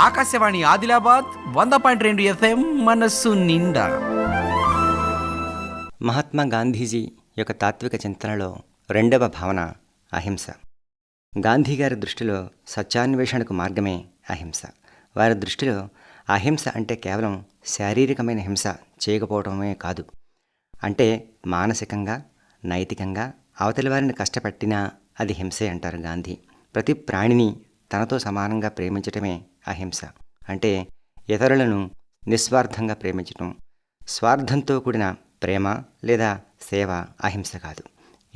ఆకాశవాణి ఆదిలాబాద్ వంద పాయింట్ రెండు ఎఫ్ఎం మనస్సు నిండా. మహాత్మా గాంధీజీ యొక్క తాత్విక చింతనలో రెండవ భావన అహింస. గాంధీ గారి దృష్టిలో సత్యాన్వేషణకు మార్గమే అహింస. వారి దృష్టిలో అహింస అంటే కేవలం శారీరకమైన హింస చేయకపోవడమే కాదు. అంటే మానసికంగా నైతికంగా అవతలి వారిని కష్టపెట్టినా అది హింసే అంటారు గాంధీ. ప్రతి ప్రాణిని తనతో సమానంగా ప్రేమించటమే అహింస. అంటే ఇతరులను నిస్వార్థంగా ప్రేమించటం. స్వార్థంతో కూడిన ప్రేమ లేదా సేవ అహింస కాదు.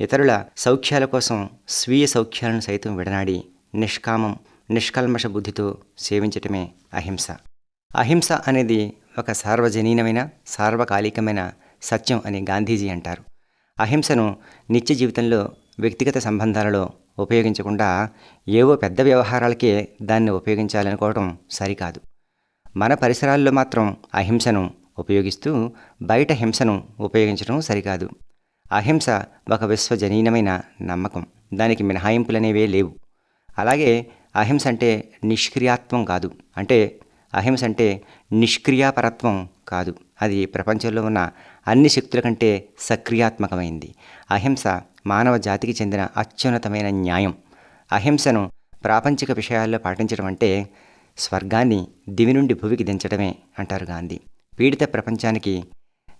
ఇతరుల సౌఖ్యాల కోసం స్వీయ సౌఖ్యాలను సైతం విడనాడి నిష్కామం నిష్కల్మష బుద్ధితో సేవించటమే అహింస. అహింస అనేది ఒక సార్వజనీనమైన సార్వకాలికమైన సత్యం అని గాంధీజీ అంటారు. అహింసను నిత్య జీవితంలో వ్యక్తిగత సంబంధాలలో ఉపయోగించకుండా ఏవో పెద్ద వ్యవహారాలకే దాన్ని ఉపయోగించాలనుకోవడం సరికాదు. మన పరిసరాల్లో మాత్రం అహింసను ఉపయోగిస్తూ బయట హింసను ఉపయోగించడం సరికాదు. అహింస ఒక విశ్వజనీనమైన నమ్మకం. దానికి మినహాయింపులనేవే లేవు. అలాగే అహింస అంటే నిష్క్రియాత్వం కాదు. అంటే అహింస అంటే నిష్క్రియాపరత్వం కాదు. అది ప్రపంచంలో ఉన్న అన్ని శక్తుల కంటే సక్రియాత్మకమైంది. అహింస మానవ జాతికి చెందిన అత్యున్నతమైన న్యాయం. అహింసను ప్రాపంచిక విషయాల్లో పాటించడం అంటే స్వర్గాన్ని దివి నుండి భూమికి దించడమే అంటారు గాంధీ. పీడిత ప్రపంచానికి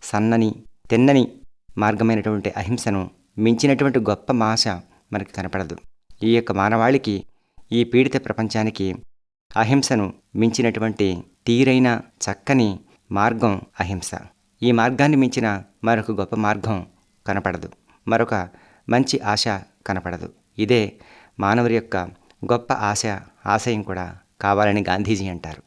సన్నని తిన్నని మార్గమైనటువంటి అహింసను మించినటువంటి గొప్ప మాస మనకు కనపడదు. ఈ యొక్క మానవాళికి ఈ పీడిత ప్రపంచానికి అహింసను మించినటువంటి తీరైన చక్కని మార్గం అహింస. ఈ మార్గాన్ని మించిన మరొక గొప్ప మార్గం కనపడదు. మరొక మంచి ఆశ కనపడదు. ఇదే మానవుడి యొక్క గొప్ప ఆశ ఆశయం కూడా కావాలని గాంధీజీ అంటారు.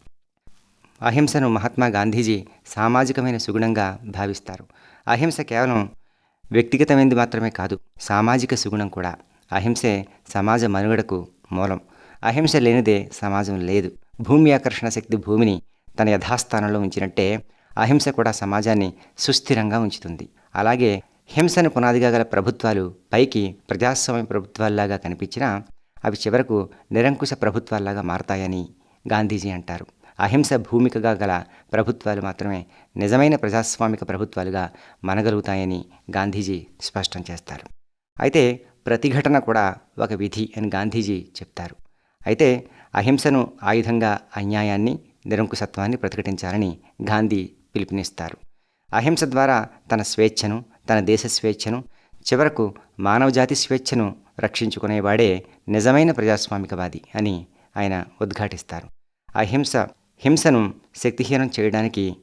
అహింసను మహాత్మా గాంధీజీ సామాజికమైన సుగుణంగా భావిస్తారు. అహింస కేవలం వ్యక్తిగతమైనది మాత్రమే కాదు సామాజిక సుగుణం కూడా. అహింసే సమాజ మనుగడకు మూలం. అహింస లేనిదే సమాజం లేదు. భూమి ఆకర్షణ శక్తి భూమిని తన యథాస్థానంలో ఉంచినట్టే అహింస కూడా సమాజాన్ని సుస్థిరంగా ఉంచుతుంది. అలాగే హింసను పునాదిగా గల ప్రభుత్వాలు పైకి ప్రజాస్వామ్య ప్రభుత్వాల్లాగా కనిపించినా అవి చివరకు నిరంకుశ ప్రభుత్వాల్లాగా మారతాయని గాంధీజీ అంటారు. అహింస భూమికగా గల ప్రభుత్వాలు మాత్రమే నిజమైన ప్రజాస్వామిక ప్రభుత్వాలుగా మనగలుగుతాయని గాంధీజీ స్పష్టం చేస్తారు. అయితే ప్రతిఘటన కూడా ఒక విధి అని గాంధీజీ చెప్తారు. అయితే అహింసను ఆయుధంగా అన్యాయాన్ని నిరంకుశత్వాన్ని ప్రతిఘటించాలని గాంధీ పిలుపునిస్తారు. అహింస ద్వారా తన స్వేచ్ఛను తన దేశ స్వేచ్ఛను చివరకు మానవజాతి స్వేచ్ఛను రక్షించుకునేవాడే నిజమైన ప్రజాస్వామికవాది అని ఆయన ఉద్ఘాటిస్తారు. అహింస హింసను శక్తిహీనం చేయడానికి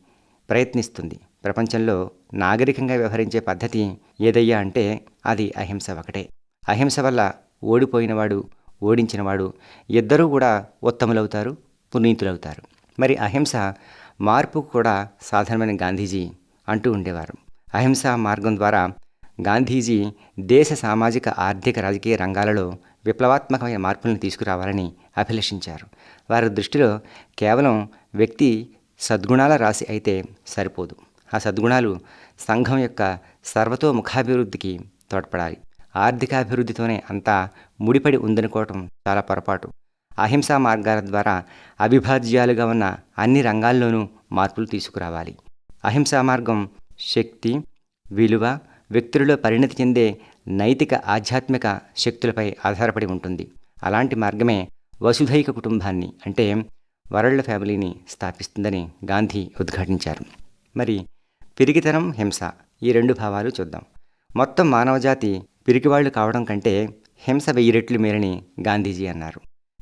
ప్రయత్నిస్తుంది. ప్రపంచంలో నాగరికంగా వ్యవహరించే పద్ధతి ఏదయ్యా అంటే అది అహింస ఒకటే. అహింస వల్ల ఓడిపోయినవాడు ఓడించినవాడు ఇద్దరూ కూడా ఉత్తములవుతారు పునీతులవుతారు. మరి అహింస మార్పు కూడా సాధారణమైన గాంధీజీ అంటూ ఉండేవారు. అహింసా మార్గం ద్వారా గాంధీజీ దేశ సామాజిక ఆర్థిక రాజకీయ రంగాలలో విప్లవాత్మకమైన మార్పులను తీసుకురావాలని అభిలషించారు. వారి దృష్టిలో కేవలం వ్యక్తి సద్గుణాల రాశి అయితే సరిపోదు. ఆ సద్గుణాలు సంఘం యొక్క సర్వతోముఖాభివృద్ధికి తోడ్పడాలి. ఆర్థికాభివృద్ధితోనే అంతా ముడిపడి ఉందనుకోవటం చాలా పొరపాటు. అహింసా మార్గాల ద్వారా అవిభాజ్యాలుగా ఉన్న అన్ని రంగాల్లోనూ మార్పులు తీసుకురావాలి. అహింసా మార్గం శక్తి విలువ వ్యక్తులలో పరిణతి చెందే నైతిక ఆధ్యాత్మిక శక్తులపై ఆధారపడి ఉంటుంది. అలాంటి మార్గమే వసుధైక కుటుంబాన్ని అంటే వరల్డ్ ఫ్యామిలీని స్థాపిస్తుందని గాంధీ ఉద్ఘాటించారు. మరి పిరికితనం హింస ఈ రెండు భావాలు చూద్దాం. మొత్తం మానవజాతి పిరికివాళ్ళు కావడం కంటే హింస వెయ్యి రెట్లు మేరని గాంధీజీ అన్నారు.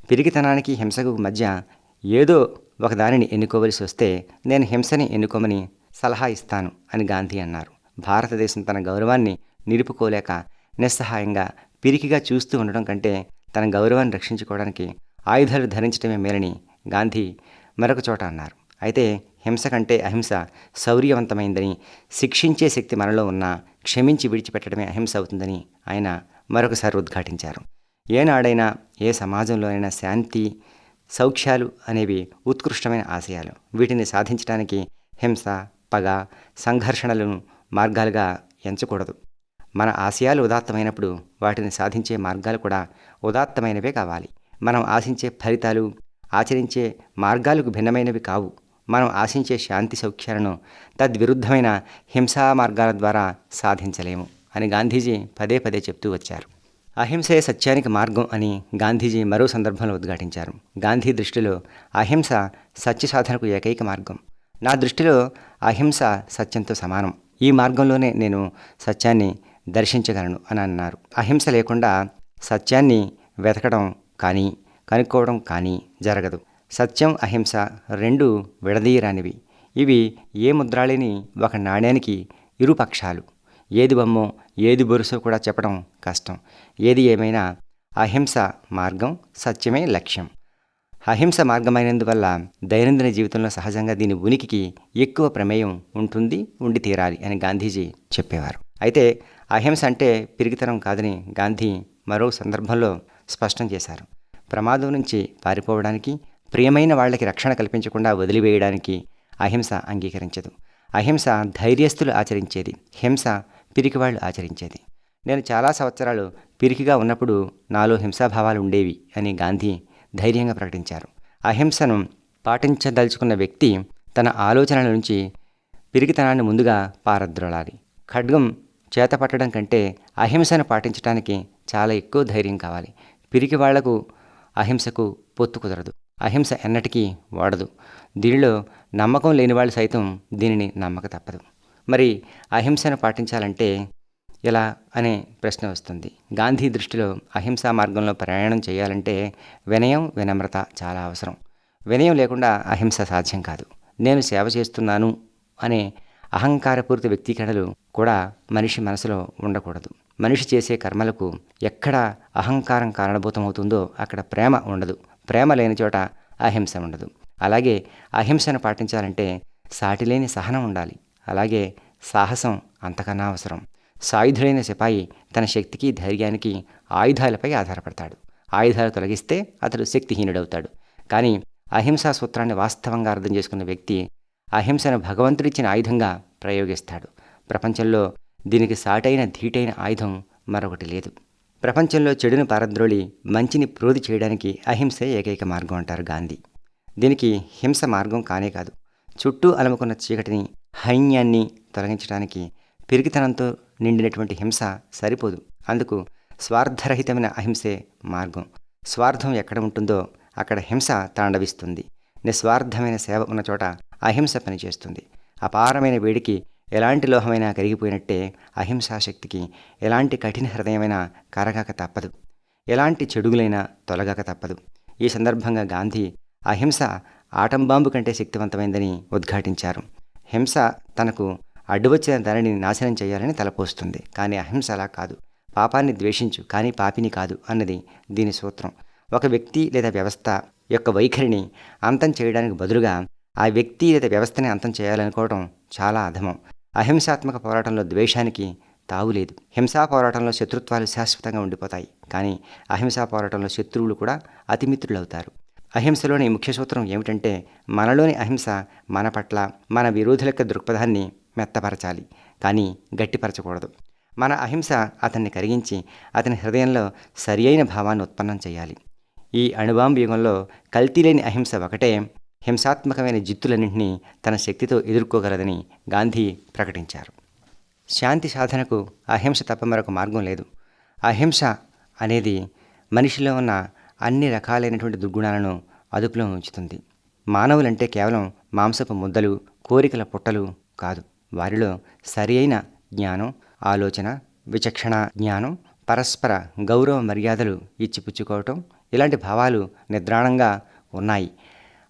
పిరికితనానికి హింసకు మధ్య ఏదో ఒక దానిని ఎన్నుకోవలసి వస్తే నేను హింసని ఎన్నుకోమని సలహా ఇస్తాను అని గాంధీ అన్నారు. భారతదేశం తన గౌరవాన్ని నిలుపుకోలేక నిస్సహాయంగా పిరికిగా చూస్తూ ఉండడం కంటే తన గౌరవాన్ని రక్షించుకోవడానికి ఆయుధాలు ధరించడమే మేలని గాంధీ మరొక చోట అన్నారు. అయితే హింస కంటే అహింస శౌర్యవంతమైందని శిక్షించే శక్తి మనలో ఉన్నా క్షమించి విడిచిపెట్టడమే అహింస అవుతుందని ఆయన మరొకసారి ఉద్ఘాటించారు. ఏనాడైనా ఏ సమాజంలోనైనా శాంతి సౌఖ్యాలు అనేవి ఉత్కృష్టమైన ఆశయాలు. వీటిని సాధించడానికి హింస పగ సంఘర్షణలను మార్గాలుగా ఎంచకూడదు. మన ఆశయాలు ఉదాత్తమైనప్పుడు వాటిని సాధించే మార్గాలు కూడా ఉదాత్తమైనవే కావాలి. మనం ఆశించే ఫలితాలు ఆచరించే మార్గాలకు భిన్నమైనవి కావు. మనం ఆశించే శాంతి సౌఖ్యాలను తద్విరుద్ధమైన హింసా మార్గాల ద్వారా సాధించలేము అని గాంధీజీ పదే పదే చెప్తూ వచ్చారు. అహింసే సత్యానికి మార్గం అని గాంధీజీ మరో సందర్భంలో ఉద్ఘాటించారు. గాంధీ దృష్టిలో అహింస సత్య సాధనకు ఏకైక మార్గం. నా దృష్టిలో అహింస సత్యంతో సమానం. ఈ మార్గంలోనే నేను సత్యాన్ని దర్శించగలను అని అన్నారు. అహింస లేకుండా సత్యాన్ని వెతకడం కానీ కనుక్కోవడం కానీ జరగదు. సత్యం అహింస రెండు విడదీయరానివి. ఇవి ఏ ముద్రాళిని ఒక నాణ్యానికి ఇరు పక్షాలు ఏది బొమ్మో ఏది బొరుసో కూడా చెప్పడం కష్టం. ఏది ఏమైనా అహింస మార్గం సత్యమే లక్ష్యం. అహింస మార్గమైనందువల్ల దైనందిన జీవితంలో సహజంగా దీని ఉనికికి ఎక్కువ ప్రమేయం ఉంటుంది ఉండి తీరాలి అని గాంధీజీ చెప్పేవారు. అయితే అహింస అంటే పిరిగితనం కాదని గాంధీ మరో సందర్భంలో స్పష్టం చేశారు. ప్రమాదం నుంచి పారిపోవడానికి ప్రియమైన వాళ్ళకి రక్షణ కల్పించకుండా వదిలివేయడానికి అహింస అంగీకరించదు. అహింస ధైర్యస్తులు ఆచరించేది. హింస పిరికి వాళ్ళు ఆచరించేది. నేను చాలా సంవత్సరాలు పిరికిగా ఉన్నప్పుడు నాలో హింసాభావాలు ఉండేవి అని గాంధీ ధైర్యంగా ప్రకటించారు. అహింసను పాటించదలుచుకున్న వ్యక్తి తన ఆలోచనల నుంచి పిరికితనాన్ని ముందుగా పారద్రోలాలి. ఖడ్గం చేతపట్టడం కంటే అహింసను పాటించడానికి చాలా ఎక్కువ ధైర్యం కావాలి. పిరికి వాళ్ళకు అహింసకు పొత్తు కుదరదు. అహింస ఎన్నటికీ వాడదు. దీనిలో నమ్మకం లేని వాళ్ళు సైతం దీనిని నమ్మక తప్పదు. మరి అహింసను పాటించాలంటే ఎలా అనే ప్రశ్న వస్తుంది. గాంధీ దృష్టిలో అహింసా మార్గంలో ప్రయాణం చేయాలంటే వినయం వినమ్రత చాలా అవసరం. వినయం లేకుండా అహింస సాధ్యం కాదు. నేను సేవ చేస్తున్నాను అనే అహంకారపూరిత వ్యక్తీకరణలు కూడా మనిషి మనసులో ఉండకూడదు. మనిషి చేసే కర్మలకు ఎక్కడ అహంకారం కారణభూతమవుతుందో అక్కడ ప్రేమ ఉండదు. ప్రేమ లేని చోట అహింస ఉండదు. అలాగే అహింసను పాటించాలంటే సాటిలేని సహనం ఉండాలి. అలాగే సాహసం అంతకన్నా అవసరం. సాయుధుడైన సిపాయి తన శక్తికి ధైర్యానికి ఆయుధాలపై ఆధారపడతాడు. ఆయుధాలు తొలగిస్తే అతడు శక్తిహీనుడవుతాడు. కానీ అహింసా సూత్రాన్ని వాస్తవంగా అర్థం చేసుకున్న వ్యక్తి అహింసను భగవంతుడిచ్చిన ఆయుధంగా ప్రయోగిస్తాడు. ప్రపంచంలో దీనికి సాటైన ధీటైన ఆయుధం మరొకటి లేదు. ప్రపంచంలో చెడును పారద్రోళి మంచిని ప్రోధి చేయడానికి అహింసే ఏకైక మార్గం అంటారు గాంధీ. దీనికి హింస మార్గం కానే కాదు. చుట్టూ అలముకున్న చీకటిని హైన్యాన్ని తొలగించడానికి పిరికితనంతో నిండినటువంటి హింస సరిపోదు. అందుకు స్వార్థరహితమైన అహింసే మార్గం. స్వార్థం ఎక్కడ ఉంటుందో అక్కడ హింస తాండవిస్తుంది. నిస్వార్థమైన సేవ ఉన్న చోట అహింస పనిచేస్తుంది. అపారమైన వేడికి ఎలాంటి లోహమైనా కరిగిపోయినట్టే అహింసా శక్తికి ఎలాంటి కఠిన హృదయమైనా కరగాక తప్పదు. ఎలాంటి చెడుగులైనా తొలగాక తప్పదు. ఈ సందర్భంగా గాంధీ అహింస ఆటంబాంబు కంటే శక్తివంతమైందని ఉద్ఘాటించారు. హింస తనకు అడ్డువచ్చిన దానిని నాశనం చేయాలని తలపోస్తుంది. కానీ అహింస అలా కాదు. పాపాన్ని ద్వేషించు కానీ పాపిని కాదు అన్నది దీని సూత్రం. ఒక వ్యక్తి లేదా వ్యవస్థ యొక్క వైఖరిని అంతం చేయడానికి బదులుగా ఆ వ్యక్తి లేదా వ్యవస్థని అంతం చేయాలనుకోవడం చాలా అధమం. అహింసాత్మక పోరాటంలో ద్వేషానికి తావులేదు హింసా పోరాటంలో శత్రుత్వాలు శాశ్వతంగా ఉండిపోతాయి. కానీ అహింసా పోరాటంలో శత్రువులు కూడా అతిమిత్రులవుతారు. అహింసలోని ముఖ్య సూత్రం ఏమిటంటే మనలోని అహింస మన పట్ల మన విరోధుల యొక్క దృక్పథాన్ని మెత్తపరచాలి కానీ గట్టిపరచకూడదు. మన అహింస అతన్ని కరిగించి అతని హృదయంలో సరి అయిన భావాన్ని ఉత్పన్నం చేయాలి. ఈ అణుబాంబు యుగంలో కల్తీ లేని అహింస ఒకటే హింసాత్మకమైన జిత్తులన్నింటినీ తన శక్తితో ఎదుర్కోగలదని గాంధీ ప్రకటించారు. శాంతి సాధనకు అహింస తప్ప మరొక మార్గం లేదు. అహింస అనేది మనిషిలో ఉన్న అన్ని రకాలైనటువంటి దుర్గుణాలను అదుపులో ఉంచుతుంది. మానవులంటే కేవలం మాంసపు ముద్దలు కోరికల పుట్టలు కాదు. వారిలో సరి అయిన జ్ఞానం ఆలోచన విచక్షణ జ్ఞానం పరస్పర గౌరవ మర్యాదలు ఇచ్చిపుచ్చుకోవటం ఇలాంటి భావాలు నిద్రాణంగా ఉన్నాయి.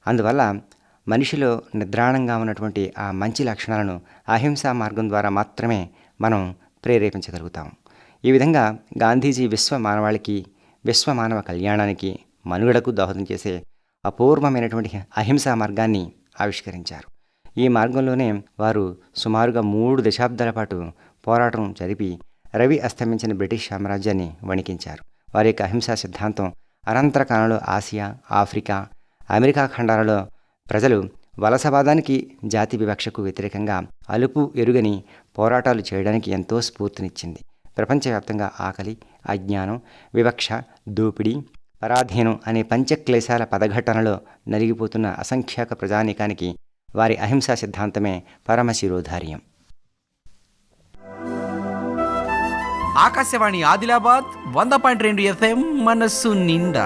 అందువల్ల మనిషిలో నిద్రాణంగా ఉన్నటువంటి ఆ మంచి లక్షణాలను అహింసా మార్గం ద్వారా మాత్రమే మనం ప్రేరేపించగలుగుతాం. ఈ విధంగా గాంధీజీ విశ్వ మానవాళికి విశ్వమానవ కళ్యాణానికి మనుగడకు దోహదం చేసే అపూర్వమైనటువంటి అహింసా మార్గాన్ని ఆవిష్కరించారు. ఈ మార్గంలోనే వారు సుమారుగా మూడు దశాబ్దాల పాటు పోరాటం జరిపి రవి అస్తమించిన బ్రిటిష్ సామ్రాజ్యాన్ని వణికించారు. వారి యొక్క అహింసా సిద్ధాంతం అనంతర కాలంలో ఆసియా ఆఫ్రికా అమెరికా ఖండాలలో ప్రజలు వలసవాదానికి జాతి వివక్షకు వ్యతిరేకంగా అలుపు ఎరుగని పోరాటాలు చేయడానికి ఎంతో స్ఫూర్తినిచ్చింది. ప్రపంచవ్యాప్తంగా ఆకలి అజ్ఞానం వివక్ష దోపిడీ పరాధీనం అనే పంచక్లేశాల పదఘటనలో నలిగిపోతున్న అసంఖ్యాక ప్రజానీకానికి వారి అహింసా సిద్ధాంతమే పరమశిరోధార్యం. ఆకాశవాణి ఆదిలాబాద్ వంద పాయింట్ రెండు ఎఫ్ఎం మనస్సు నిండా